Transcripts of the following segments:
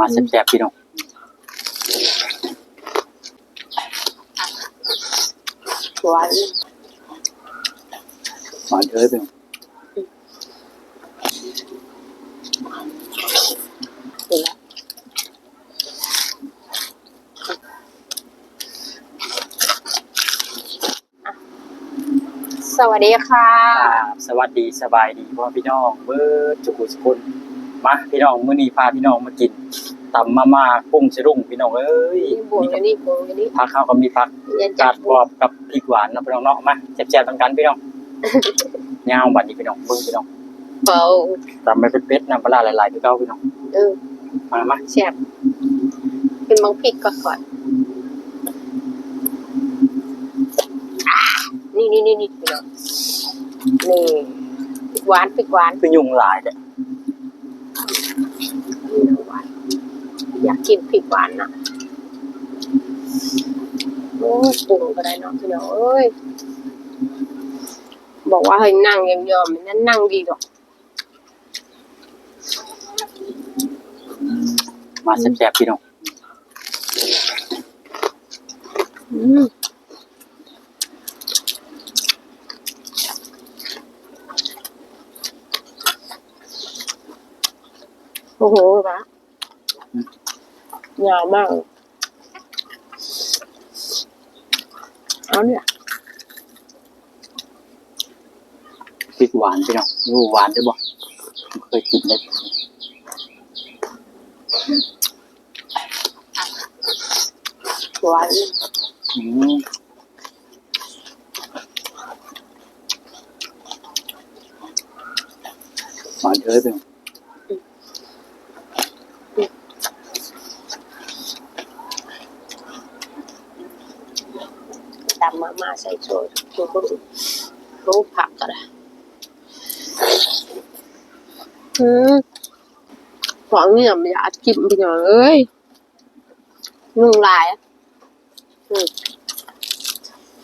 มาแซ่บๆพี่น้องหวานมาเด้อพี่น้องนี่แหละสวัสดีค่ะครับสวัสดีสบายดีพ่อพี่น้องเบิดจุกุสกุล มาพี่น้องมื้อนี้พาพี่น้องมากินตำมาม่ากุ้งสะรุ่งพี่น้องเอ้ยนี่บวงอันนี้บวงอันนี้ผักข้าวก็มีผักยันกาจัดดบอบกับพริกหวานเนาะพี่น้องเนาะมาแซ่บๆต้องกันพี่น้องยาวบัดนี้พี่น้องเบิ่งพี่น้องเบาตำไปเป็นเป็ดน้ำปลาร้าหลายๆคือเก่าพี่น้องเออมามาแซ่บเป็นมังพริกก่อนก่อนอ่านี่นี่นี่นี่พี่น้องนี่พริกหวานพริกหวานคือยุงหลายแต่นี่นะ หวานอยากกินพริกหวานนะโอ้ยปรุงก็ได้เนาะพี่น้องเอ้ย บอกว่าให้นั่งยังยอมๆนั่นนั่งดีดอกมาแซ่บๆพี่น้องอืม โอ้โหปะยาวมาก เอาเนี่ยพริกหวานพี่น้องรู้หวานได้บ่เคยกินได้หวานอืมมาเด้อพี่น้องตำมา มาใส่โชยตัวก็รู้ผักก็ได้อืมของเนี่ยมันอยากกินไปหน่อยเอ้ยนุ่งลายอะอืม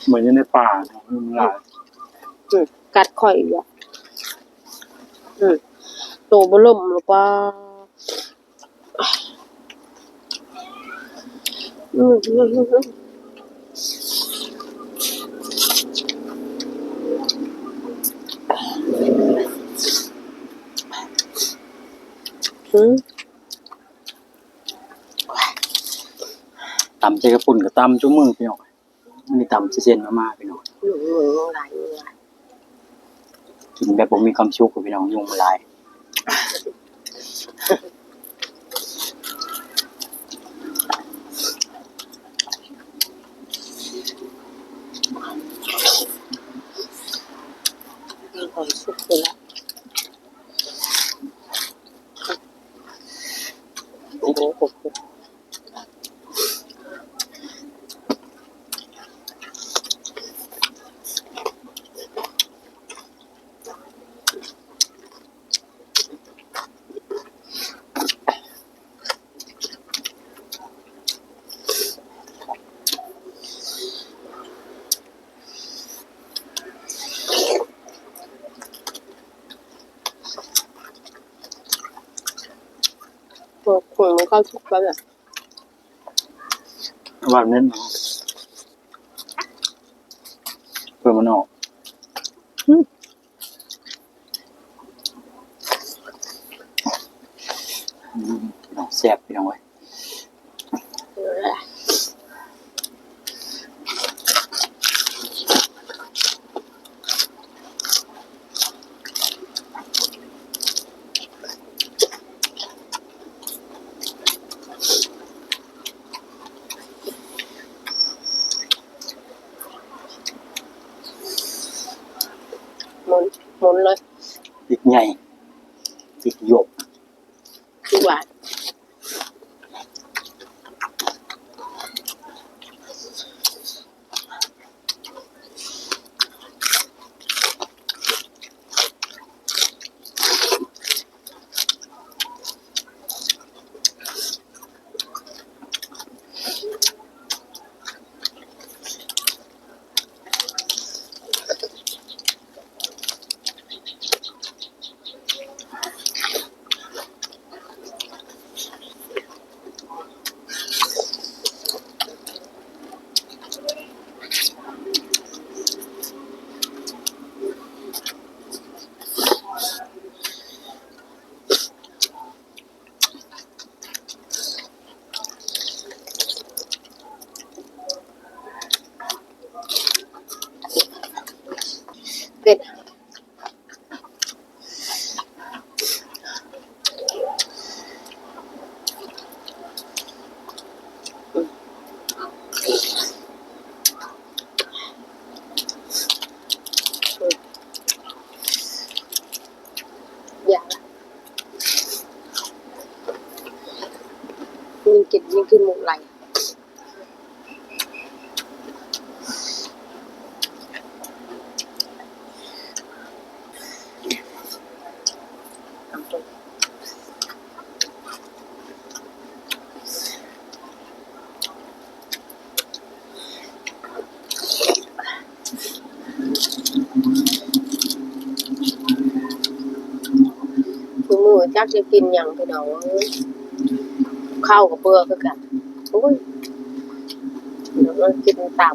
เหมือนอยู่ในป่าเนาะยุงลายอืมกัดข่อยอยู่อะอืมโตบล่มหรือเปล่าอืม อืมอืมอืมอืมตำใจกระปุ่นกับตำจุ้มือพี่น้องอันนี้ตำเส้นๆมาๆพี่น้องนุ่งนุ่งลายนุ่งลายกินแบบผมมีความสุขกับพี่น้องยุงมันหลายมีความสุขอยู่แล้วโอ้โห ตัวคนมัน เข้าทุกข์แล้วเนี่ยว่าเน้นเนาะเพื่อมันออกแซ่บพี่น้องเว้ หมุนหมุนเลยพริกใหญ่พริกหยวกคือหวา กินยิ่งกินหมูไหลคือมือจักจะกินอย่างพี่น้อง ข้าวกับเบื่อคือกันโอ้ยเดี๋ยวมันกินตาม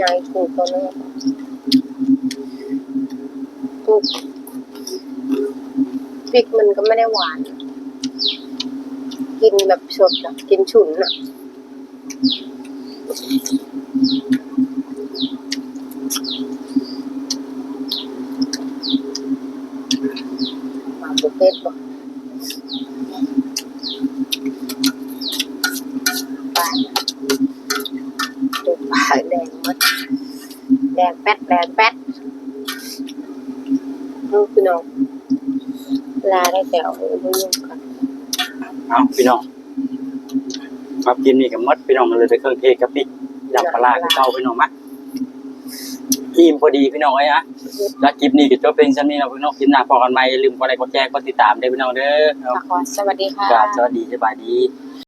ยายถูกตัวนี้ ถูกพริกมันก็ไม่ได้หวาน กินแบบสดอะกินฉุนอะมาบุเฟ่ต์ปะปลาดูปลาแดงหมดแดงแป๊ดแดงแป๊ด ลูกพี่น้อง ลาได้แต่เอาไว้ยุ่งกันเอาพี่น้องมากินนี่กับมดพี่น้องเลยไปเครื่องเทศกับพริกดำปลาร้าคือเก่าพี่น้องมาอิ่มพอดีพี่น้องเอ้ยอะแล้วคลิปนี้ก็จบเป็นชั้นนี้เนาะพี่น้องคลิปหน้าพอกันใหม่อย่าลืมกดไลค์กดแชร์กดติดตามด้วยพี่น้องเด้อเอาขอสวัสดีค่ะกราบสวัสดีสบายดีส